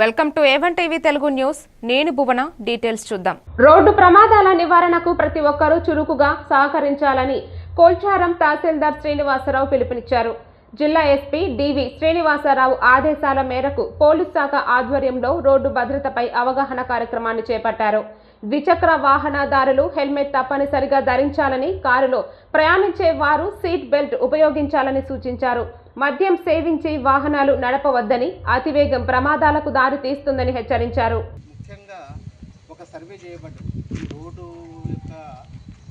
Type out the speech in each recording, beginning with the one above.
Welcome to A one TV Telugu news. నేను Bhuvana details చూద్దాం. Road ప్రమాదాల నివారణకు ప్రతి ఒక్కరూ చురుకుగా సహకరించాలని కోల్చారం తహసీల్దార్ శ్రీనివాసరావు పిలుపునిచ్చారు. జిల్లా ఎస్పీ డివి శ్రీనివాసరావు ఆదేశాల మేరకు పోలీస్ శాఖ ఆధ్వర్యంలో రోడ్డు భద్రతపై అవగాహన కార్యక్రమాన్ని చేపట్టారు. ద్విచక్ర వాహనదారులు హెల్మెట్ తప్పనిసరిగా ధరించాలని కారులో ప్రయాణించే వారు సీట్ బెల్ట్ ఉపయోగించాలని సూచించారు. మద్యం సేవించి వాహనాలు నడపవద్దని అతివేగం ప్రమాదాలకు దారి తీస్తుందని హెచ్చరించారు. ముఖ్యంగా ఒక సర్వే చేయబడ్డది. రోడ్డు యొక్క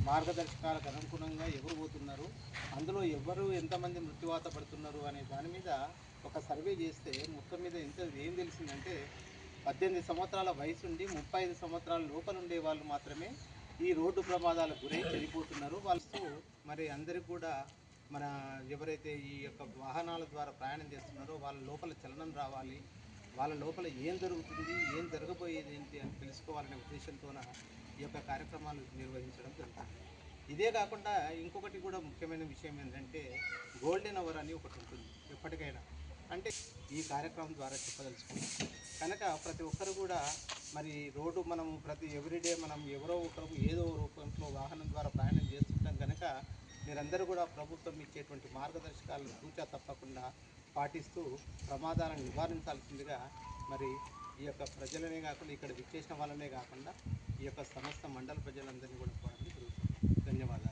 మార్గదర్శకాలకు అనుగుణంగా ఎవరు పోతున్నారు? అందులో ఎవరు ఎంతమంది మృత్యువాత పడుతున్నారు అనే దాని మీద ఒక సర్వే చేస్తే మొత్తం మీద ఎంత ఏం తెలిసిందంటే పద్దెనిమిది సంవత్సరాల వయసు ఉండి ముప్పై ఐదు సంవత్సరాల లోపల ఉండే వాళ్ళు మాత్రమే ఈ రోడ్డు ప్రమాదాలకు గురై చనిపోతున్నారు. వాళ్ళు మరి అందరికి కూడా మన ఎవరైతే ఈ యొక్క వాహనాల ద్వారా ప్రయాణం చేస్తున్నారో వాళ్ళ లోపల చలనం రావాలి వాళ్ళ లోపల ఏం జరుగుతుంది ఏం జరగబోయేది ఏంటి అని తెలుసుకోవాలనే ఉద్దేశంతోన ఈ యొక్క కార్యక్రమాలు నిర్వహించడం జరుగుతుంది. ఇదే కాకుండా ఇంకొకటి కూడా ముఖ్యమైన విషయం ఏంటంటే గోల్డెన్ అవర్ అని ఒకటి ఉంటుంది ఎప్పటికైనా. అంటే ఈ కార్యక్రమం ద్వారా చెప్పదలుచుకున్నాం. కనుక ప్రతి ఒక్కరు కూడా మరి రోడ్డు మనం ప్రతి ఎవ్రీడే మనం ఎవరో ఒకరు ఏదో రూపంలో వాహనం ద్వారా ప్రయాణం చేస్తుంటాం కనుక మీరందరూ కూడా ప్రభుత్వం ఇచ్చేటువంటి మార్గదర్శకాలను సూచ తప్పకుండా పాటిస్తూ ప్రమాదాలను నివారించాల్సిందిగా మరి ఈ యొక్క ప్రజలనే కాకుండా ఇక్కడ విచ్చేసిన వాళ్ళనే కాకుండా ఈ యొక్క సమస్త మండల ప్రజలందరినీ కూడా కోరడం జరుగుతుంది. ధన్యవాదాలు.